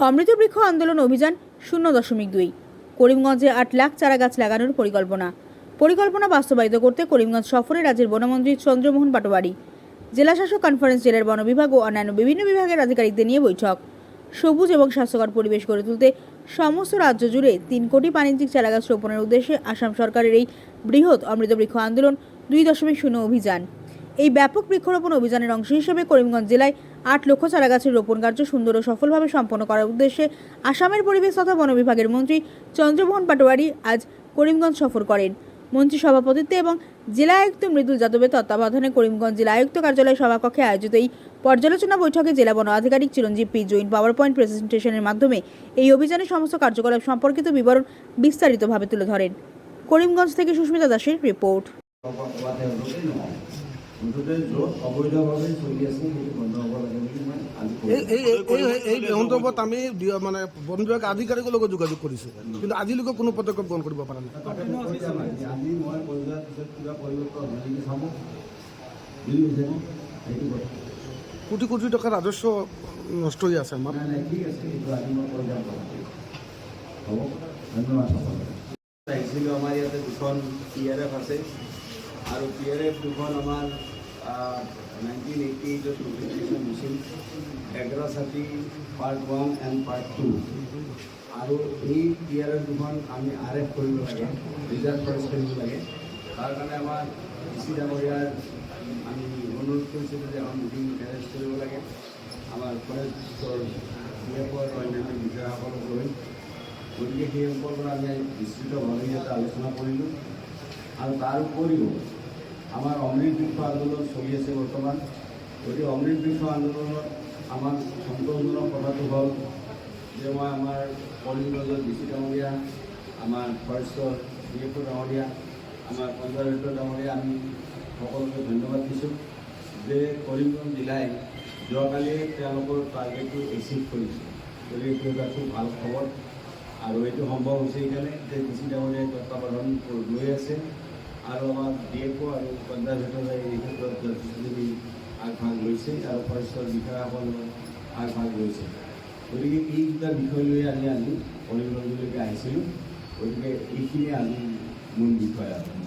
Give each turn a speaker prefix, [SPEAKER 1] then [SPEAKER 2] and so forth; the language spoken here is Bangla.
[SPEAKER 1] অমৃত বৃক্ষ আন্দোলন অভিযান শূন্য দশমিক দুই। করিমগঞ্জে আট লাখ চারা গাছ লাগানোর পরিকল্পনা। পরিকল্পনা বাস্তবায়িত করতে করিমগঞ্জ সফরে রাজ্যের বনমন্ত্রী চন্দ্রমোহন পাটোয়ারি জেলাশাসক কনফারেন্স জেলার বন বিভাগ ও অন্যান্য বিভিন্ন বিভাগের আধিকারিকদের নিয়ে বৈঠক। সবুজ এবং স্বাস্থ্যকর পরিবেশ গড়ে তুলতে সমস্ত রাজ্য জুড়ে তিন কোটি বাণিজ্যিক চারাগাছ রোপণের উদ্দেশ্যে আসাম সরকারের এই বৃহৎ অমৃত বৃক্ষ আন্দোলন দুই দশমিক শূন্য অভিযান। এই ব্যাপক বৃক্ষরোপণ অভিযানের অংশ হিসেবে করিমগঞ্জ জেলায় আট লক্ষ চারাগাছের রোপণ কার্য সুন্দর ও সফলভাবে সম্পন্ন করার উদ্দেশ্যে আসামের পরিবেশ তথা বন বিভাগের মন্ত্রী চন্দ্রমোহন পাটোয়ারি আজ করিমগঞ্জ সফর করেন। মন্ত্রী সভাপতিত্বে এবং জেলা আয়ুক্ত মৃদুল যাদবের তত্ত্বাবধানে করিমগঞ্জ জেলা আয়ুক্ত কার্যালয় সভাকক্ষে আয়োজিত এই পর্যালোচনা বৈঠকে জেলা বন আধিকারিক Chiranjeev P Jain power point প্রেজেন্টেশনের মাধ্যমে এই অভিযানের সমস্ত কার্যকলাপ সম্পর্কিত বিবরণ বিস্তারিতভাবে তুলে ধরেন। করিমগঞ্জ থেকে সুস্মিতা দাসের রিপোর্ট।
[SPEAKER 2] এই সন্দৰ্ভত আমি মানে বন বিভাগ আধিকাৰিকৰ লগত যোগাযোগ কৰিছোঁ। কিন্তু আজিলৈকে কোনো পদক্ষেপ গ্ৰহণ কৰিব পৰা নাই। কোটি কোটি টকা ৰাজস্ব নষ্ট হৈ আছে আমাৰ।
[SPEAKER 3] আহিছিলোঁ আমাৰ ইয়াতে দুখন পি আৰ এফ আছে। আৰু পি আৰ এফ দুখন আমাৰ নাইনটিন এইটি এইটত নটিফিকেশ্যন দিছিল এগ্ৰাচাতি part one and part two আৰু এই এফ দুখন আমি আৰ এফ কৰিব লাগে ৰিজাৰ্ভ ফৰেষ্ট কৰিব লাগে। তাৰ কাৰণে আমাৰ ডি চি ডাঙৰীয়াৰ আমি অনুৰোধ কৰিছিলোঁ যে এখন মিটিং এৰেঞ্জ কৰিব লাগে। আমাৰ ফৰেষ্টৰ বি এফৰ অন্যান্য বিষয়াসকলক লৈ। গতিকে সেই সম্পৰ্কত আমি বিস্তৃতভাৱে ইয়াতে আলোচনা কৰিলোঁ। আৰু তাৰ উপৰিও আমাৰ অমৃত বৃক্ষ আন্দোলন চলি আছে বৰ্তমান গতিকে অমৃত বৃক্ষ আন্দোলনত আমাৰ সন্তোষজনক কথাটো হ'ল যে মই আমাৰ কলিংগজৰ ডি চি ডাঙৰীয়া, আমাৰ ফৰেষ্টৰ ডি এফ ডাঙৰীয়া, আমাৰ কনজাৰভেটৰ ডাঙৰীয়া, আমি সকলোকে ধন্যবাদ দিছোঁ যে কৰিমগঞ্জ জিলাই যোৱাকালি তেওঁলোকৰ টাৰ্গেটটো এচিভ কৰিছে। গতিকে এইটো এটা খুব ভালো খবৰ। আৰু এইটো সম্ভৱ হৈছে সেইকাৰণে যে ডি চি ডাঙৰীয়াই তত্বাৱধান লৈ আছে। ডি এফ অ' আৰু কনজাৰভেটৰে এই ক্ষেত্ৰত যথেষ্টখিনি আগভাগ লৈছে আৰু ফৰেষ্টৰ বিষয়াসকলেও আগভাগ লৈছে গতিকে এই দুটা বিষয় লৈ আমি আজি কৰিমগঞ্জলৈকে আহিছিলোঁ। গতিকে এইখিনিয়ে আজি মূল বিষয় আৰু।